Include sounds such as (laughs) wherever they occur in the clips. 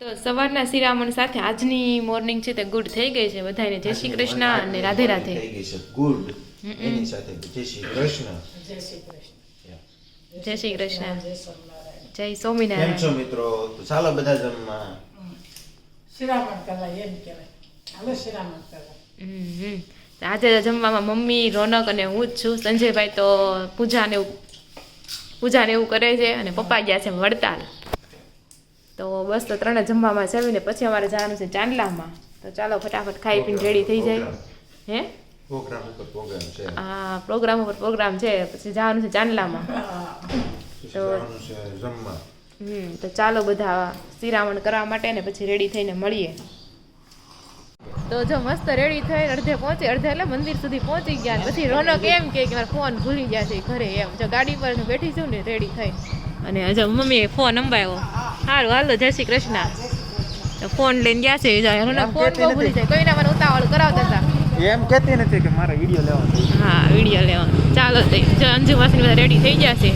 તો સવારના શિરામણ સાથે આજની મોર્નિંગ છે તે ગુડ થઈ ગઈ છે બધાને જય શ્રી કૃષ્ણ અને રાધે રાધે. થઈ ગઈ છે. ગુડ. એની સાથે જય શ્રી કૃષ્ણ. જય શ્રી કૃષ્ણ. જય શ્રી કૃષ્ણ. જય સ્વામિનારાયણ. જય કેમ છો મિત્રો? તો ચાલો બધા જમવા. શિરામણ કરાય એમ કહેવાય. હાલો શિરામણ હમ. આજે જમવામાં મમ્મી રોનક અને હું જ છું. સંજયભાઈ તો પૂજાને એવું પૂજાને એવું કરે છે અને પપ્પા ગયા છે વડતાલ. તો બસ તો ત્રણે જમવામાં જમીને પછી અમારે જવાનું છે ચાંદલામાં. તો ચાલો ફટાફટ ખાઈ પીને રેડી થઈ જાય. હે? પ્રોગ્રામ ઉપર પ્રોગ્રામ છે. આ પ્રોગ્રામ ઉપર પ્રોગ્રામ છે. પછી જવાનું છે ચાંદલામાં. તો હમ તો ચાલો બધા શિરામણ કરવા માટે ને પછી રેડી થઈને મળીએ. તો જો મસ્ત રેડી થઈ અડધે પહોંચી અડધે એટલે મંદિર સુધી પહોંચી ગયા પછી રોનક એમ કે મારા ફોન ભૂલી ગયા છે ઘરે એમ. જો ગાડી પર બેઠી છું ને રેડી થઈ અને હજુ મમ્મીએ ફોન અંબાયો સારું હાલો જય શ્રી કૃષ્ણ. તો ફોન લઈને ગયા છે ફોન બહુ ભૂલી જાય. કોઈના મને ઉતાવળ કરાવતા હતા. એમ કહેતી નથી કે મારે વીડિયો લેવાનો હા વીડિયો લેવાનો. ચાલો તો જો અંજુ માસી બધા રેડી થઈ ગયા છે.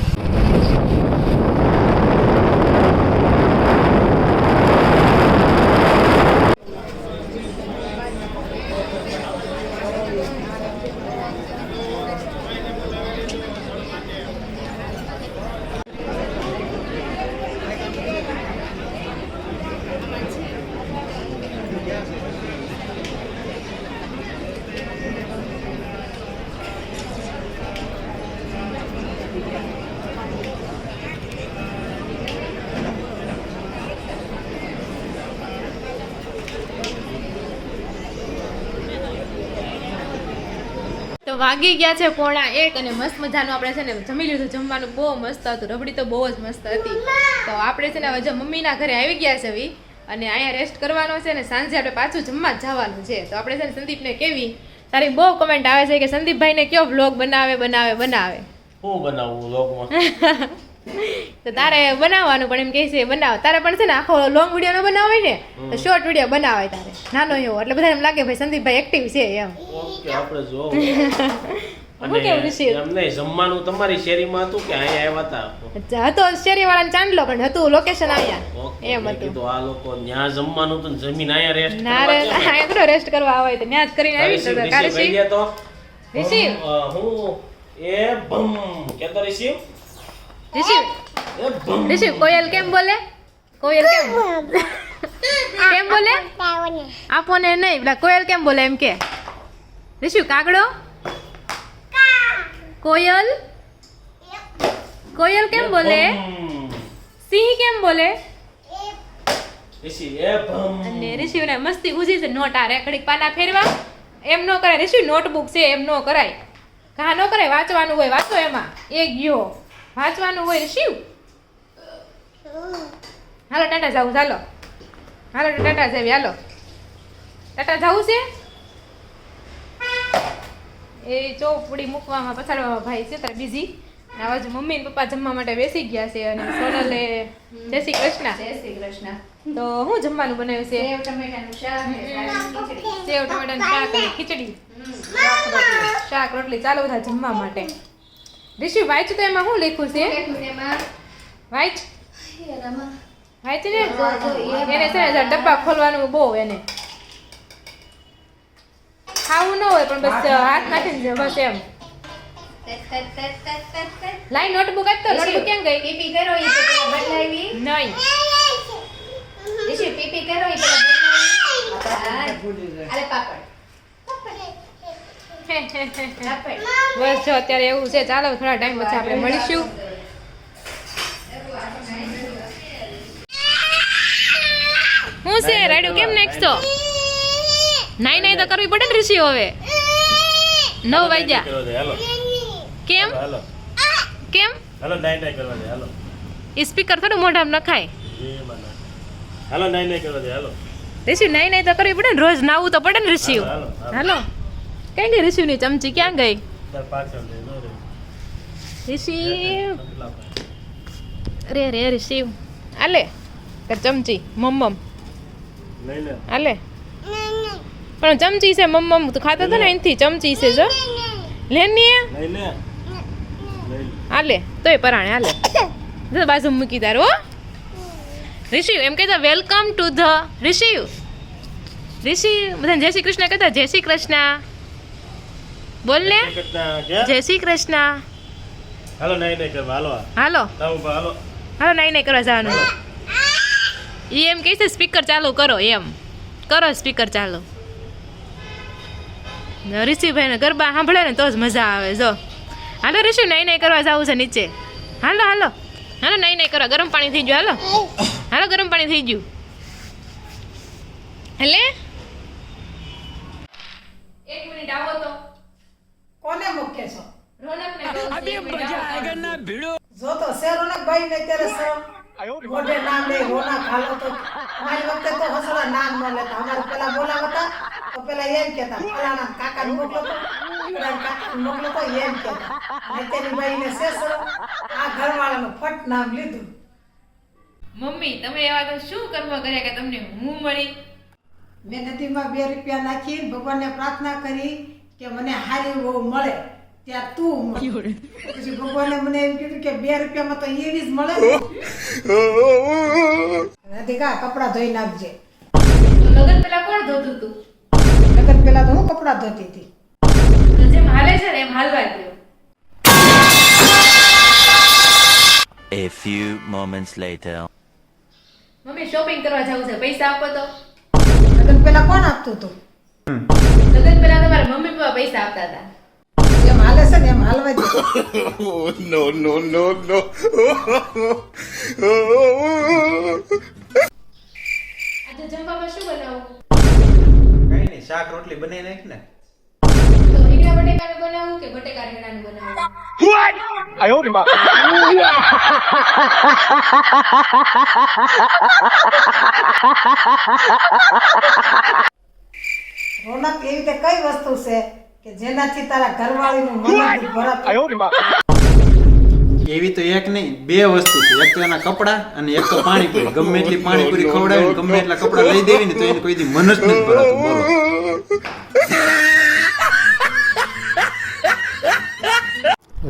તો વાગી ગયા છે પોણા એક અને મસ્ત મજાનું આપણે છે ને જમી લીધું. જમવાનું બહુ મસ્ત હતું. રબડી તો બહુ જ મસ્ત હતી. તો આપણે છે ને હવે મમ્મીના ઘરે આવી ગયા છે હવે અને અહીંયા રેસ્ટ કરવાનો છે ને સાંજે આપણે પાછું જમવા જવાનું છે. તો આપણે છે ને સંદીપને કેવી? તારી બહુ કમેન્ટ આવે છે કે સંદીપભાઈને કયો બ્લોગ બનાવે બનાવે બનાવે? હું બનાવું લોગમાં (laughs) તો તારે બનાવવાનું પણ એમ કહે છે બનાવ. તારે પણ છે ને આખો લોંગ વીડિયો નો બનાવે ને તો શોર્ટ વીડિયો બનાવે તારે. નાનો એવો એટલે બધાને એમ લાગે ભાઈ સંદીપભાઈ એક્ટિવ છે એમ. ઓકે આપણે જો (laughs) અને કેવું ઋષિ? એમ નહીં જમવાનું તમારી શેરીમાં હતું કે અહીંયા આવ્યા હતા? હતો શેરી વાળાને ચાંદલો પણ હતું લોકેશન અહીંયા. એમ હતું. કીધું આ લોકો ત્યાં જમવાનું હતું જમીન અહીંયા રેસ્ટ ના રે અહીંયા કેટલો રેસ્ટ કરવા આવે તો ત્યાં જ કરીને આવી તો કારશી તો. રિશિવ હું એ ભમ. કેતો રિશિવ રિશિવ ઋષિ રિશિવ કોયલ કેમ બોલે? કોયલ કેમ? કેમ બોલે? આપો ને નહીં પેલા કોયલ કેમ બોલે એમ કે? રિશિવ કાગડો? કોયલ? કોયલ કેમ બોલે. સિંહ કેમ બોલે? અને ઋષિને મસ્તી ઉજી છે નોટ આ રેકડી પાના ફેરવા. એમ ન કરાય ઋષિ નોટબુક છે એમ ન કરાય. કા ન કરાય વાંચવાનું હોય વાંચો એમાં. એ ગયો. વાંચવાનું હોય શિવ. હાલો ટાટા જાવું ચાલો. હાલો ટાટા જાવી હાલો. ટાટા જાવું છે? એ ચોપડી મૂકવામાં પછાડવામાં ભાઈ છે તારે બીજી આ બાજુ મમ્મી ને પપ્પા જમવા માટે બેસી ગયા છે અને સોનલે જય શ્રી કૃષ્ણ. જય શ્રી કૃષ્ણ. તો હું જમવાનું બનાવ્યું છે? સેવ ટમેટાનું શાક ખીચડી. સેવ ટમેટાનું શાક અને ખીચડી. શાક રોટલી ચાલો બધા જમવા માટે. ઋષિ વાંચ તો એમાં શું લખ્યું છે? વાંચ. વાંચ ને? એને છે ને ડબ્બા ખોલવાનું બહુ એને. ખાવું ન હોય પણ બસ હાથ નાખીને બસ એમ. લાઈ નોટબુક આપતો નોટબુક કેમ ગઈ? પીપી કરો એ તો બદલાવી. નહીં. ઋષિ પીપી કરો એ બદલાવી. અરે પાપડ. બસ જો અત્યારે એવું છે. ચાલો થોડા ટાઈમ પછી આપણે મળીશું. હું છે? રાડ્યું કેમ નાખશો? નાઈ નાઈ તો કરવી પડે ને ઋષિ હવે. નવ વાગ્યા. કેમ? કેમ? હેલો નાઈ નાઈ કરવા દે હેલો. સ્પીકર થોડું મોઢામાં નખાય. હેલો નાઈ નાઈ કરવા દે હેલો. ઋષિ નાઈ નાઈ તો કરવી પડે ને? રોજ નાવું તો પડે ને ઋષિ. હાલો. કઈ ગઈ ઋષિની ચમચી ક્યાં ગઈ ઋષિ રે રે ઋષિ આલે ચમચી મમ્મમ આલે પણ ચમચી છે મમ્મમ તું ખાતો હતો ને અહીંથી ચમચી છે જો લે ને લઈ લે હાલે તોય પરાણે હાલે જો બાજુ મૂકી તાર હો ઋષિ એમ કહેતા welcome to the Rishi Rishi બધા જય શ્રી કૃષ્ણ કહેતા જય શ્રી કૃષ્ણ બોલ ને. જય શ્રી કૃષ્ણ હાલો નહીં નહીં કરવા. હાલો. હાલો. હાલો. હાલો નહીં નહીં કરવા જવાનું. એ એમ કહે છે સ્પીકર ચાલુ કરો એમ. કરો સ્પીકર ચાલુ. ઋષિભાઈને ગરબા સાંભળે ને તો જ મજા આવે જો. હાલો ઋષિ નહીં નહીં કરવા જવું છે નીચે. હાલો હાલો. હાલો નહીં નહીં કરો ગરમ પાણી થઈ ગયું હાલો. હાલો ગરમ પાણી થઈ ગયું. એટલે એક મિનિટ આવો તો કોને મૂકે છો. રોનકને કહું છું, એક ના ભીડો. જો તો શેરોના ભાઈ ને ત્યારે સો. મોઢે નામ લે રોના ખાલો તો. મારી વખતે તો હસડા નામ ન લેતા. અમારે પેલા બોલાવતા તો પેલા એમ કહેતા ફલાણા કાકા મોકલો તો. કાકા મોકલો તો એમ કેતા ને તેની ભાઈ ને શેષરો આ ઘરવાળાનું ફટ નામ લીધું. મમ્મી તમે એવા તો શું કર્મ કર્યા કે તમને હું મળી? મેં નદીમાં બે રૂપિયા નાખી ભગવાનને પ્રાર્થના કરી કે મને હારી બહુ મળે ત્યાં તું. પછી ભગવાને મને એમ કીધું કે બે રૂપિયામાં તો એવી જ મળે રાધિકા કપડાં ધોઈ નાખજે. લગન પેલા કોણ ધોતું તું? લગન પેલા તો હું કપડાં ધોતી હતી. જેમ હાલે છે ને એમ હાલવા દો A few moments later. Mummy shopping કરવા જવું છે પૈસા આપો તો. લગન પેલા કોણ આપતું હતું લગન પેલા તમારા પૈસા આપતા હતા. એમ હાલે છે ને એમ હાલવા દે. (laughs) આજે જમવામાં શું બનાવું કઈ નહીં શાક રોટલી બનાવી નાખ ને. તો રીંગણા બટેકાનું બનાવું કે બટેકા રીંગણાનું બનાવું રોનક એવી રીતે કઈ વસ્તુ છે કે જેનાથી તારા ઘરવાળીનું મન ભરત એવી તો એક નહીં બે વસ્તુ છે. એક તો એના કપડા અને એક તો પાણીપુરી. ગમે એટલી પાણીપુરી ખવડાવી ગમે એટલા કપડા લઈ દેવી ને તો એને કોઈ દી મન જ નથી ભરાતું. બોલો.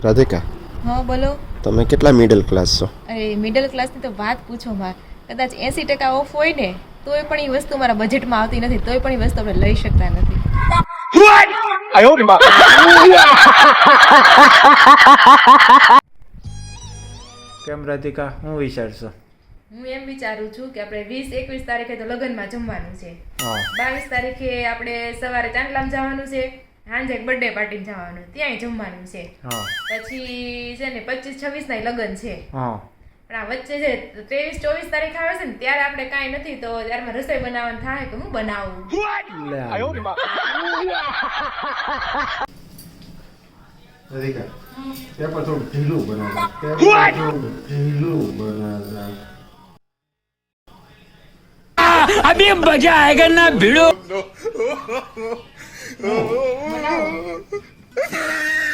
રાધિકા હા બોલો. તમે કેટલા મિડલ ક્લાસ છો? અરે મિડલ ક્લાસની તો વાત પૂછો માં કદાચ એસી ટકા ઓફ હોય ને તોય પણ એ વસ્તુ મારા બજેટમાં આવતી નથી તોય પણ એ વસ્તુ આપણે લઈ શકતા નથી. કેમ રાધિકા હું વિચારશો? હું એમ વિચારું છું કે આપણે વીસ એકવીસ તારીખે તો લગ્નમાં જમવાનું છે. બાવીસ તારીખે આપણે સવારે ચાંદલામ જવાનું છે સાંજે બર્થડે પાર્ટી જવાનું ત્યાંય જમવાનું છે. પછી છે ને પચીસ છવ્વીસ ના લગ્ન છે. હા. પણ આ વચ્ચે છે ત્રેવીસ ચોવીસ તારીખ આવે છે ને ત્યારે આપણે કાંઈ નથી તો ત્યારમાં રસોઈ બનાવવાનું થાય કે હું બનાવું. રાધિકા પેપર થોડું ઢીલું બનાવતા પેપર થોડું ઢીલું બનાવતા (laughs) બનાવો. (laughs)